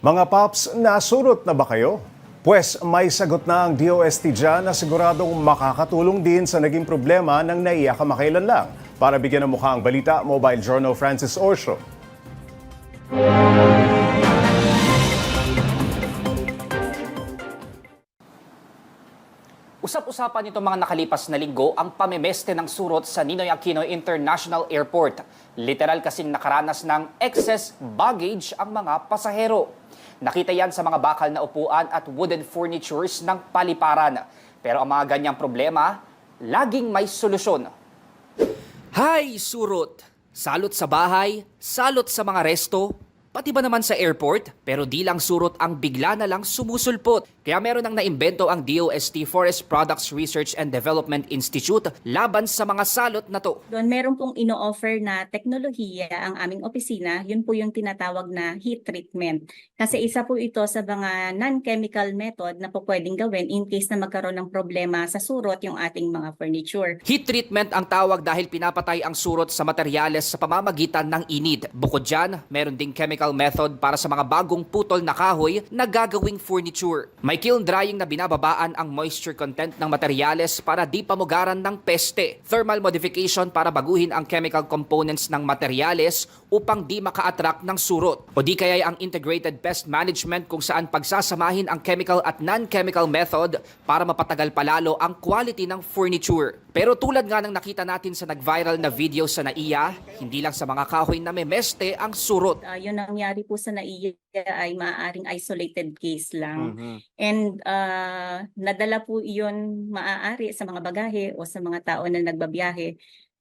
Mga paps, nasurot na ba kayo? Pwes may sagot na ang DOST dyan na siguradong makakatulong din sa naging problema ng naiya kamakailan lang. Para bigyan ng mukha ang balita, Mobile Journal Francis Orsho. Usap-usapan nito mga nakalipas na linggo ang pamemeste ng surot sa Ninoy Aquino International Airport. Literal kasing nakaranas ng excess baggage ang mga pasahero. Nakita yan sa mga bakal na upuan at wooden furnitures ng paliparan. Pero ang mga ganyang problema, laging may solusyon. Hay, surot! Salot sa bahay, salot sa mga resto, pati ba naman sa airport? Pero di lang surot ang bigla na lang sumusulpot. Kaya meron nang naimbento ang DOST Forest Products Research and Development Institute laban sa mga salot na to. Doon meron pong ino-offer na teknolohiya ang aming opisina, yun po yung tinatawag na heat treatment. Kasi isa po ito sa mga non-chemical method na po pwedeng gawin in case na magkaroon ng problema sa surot yung ating mga furniture. Heat treatment ang tawag dahil pinapatay ang surot sa materyales sa pamamagitan ng init. Bukod dyan, meron ding chemical method para sa mga bagong putol na kahoy na gagawing furniture. May kiln drying na binababaan ang moisture content ng materyales para di pamugaran ng peste. Thermal modification para baguhin ang chemical components ng materyales upang di maka-attract ng surot. O di kaya ang integrated pest management kung saan pagsasamahin ang chemical at non-chemical method para mapatagal palalo ang quality ng furniture. Pero tulad nga ng nakita natin sa nag-viral na video sa NAIA, hindi lang sa mga kahoy na may meste ang surot. Uh, yun ang nangyari po sa NAIA ay maaaring isolated case lang. And uh, nadala po iyon maaari sa mga bagahe o sa mga tao na nagbabiyahe.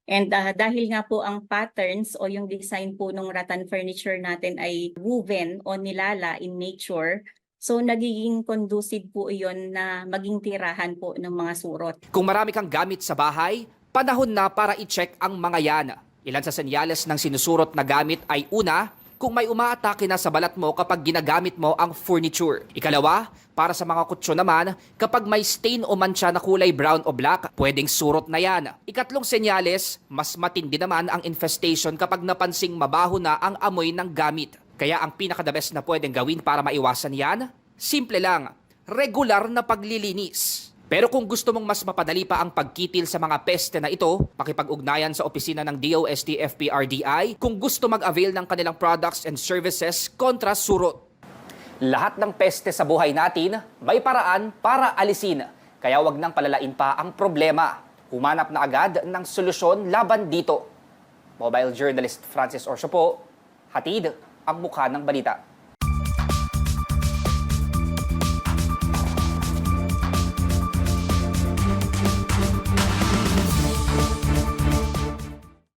And uh, dahil nga po ang patterns o yung design po ng rattan furniture natin ay woven o nilala in nature, so nagiging conducive po iyon na maging tirahan po ng mga surot. Kung marami kang gamit sa bahay, panahon na para i-check ang mga yan. Ilan sa senyales ng sinusurot na gamit ay una, kung may umaatake na sa balat mo kapag ginagamit mo ang furniture. Ikalawa, para sa mga kutsyo naman, kapag may stain o mancha na kulay brown o black, pwedeng surot na yan. Ikatlong senyales, mas matindi naman ang infestation kapag napansing mabaho na ang amoy ng gamit. Kaya ang pinaka-the best na pwedeng gawin para maiwasan yan, simple lang, regular na paglilinis. Pero kung gusto mong mas mapadali pa ang pagkitil sa mga peste na ito, pakipag-ugnayan sa opisina ng DOST FPRDI kung gusto mag-avail ng kanilang products and services kontra surot. Lahat ng peste sa buhay natin, may paraan para alisin. Kaya wag nang palalain pa ang problema. Humanap na agad ng solusyon laban dito. Mobile journalist Francis Orso po, hatid ang mukha ng balita.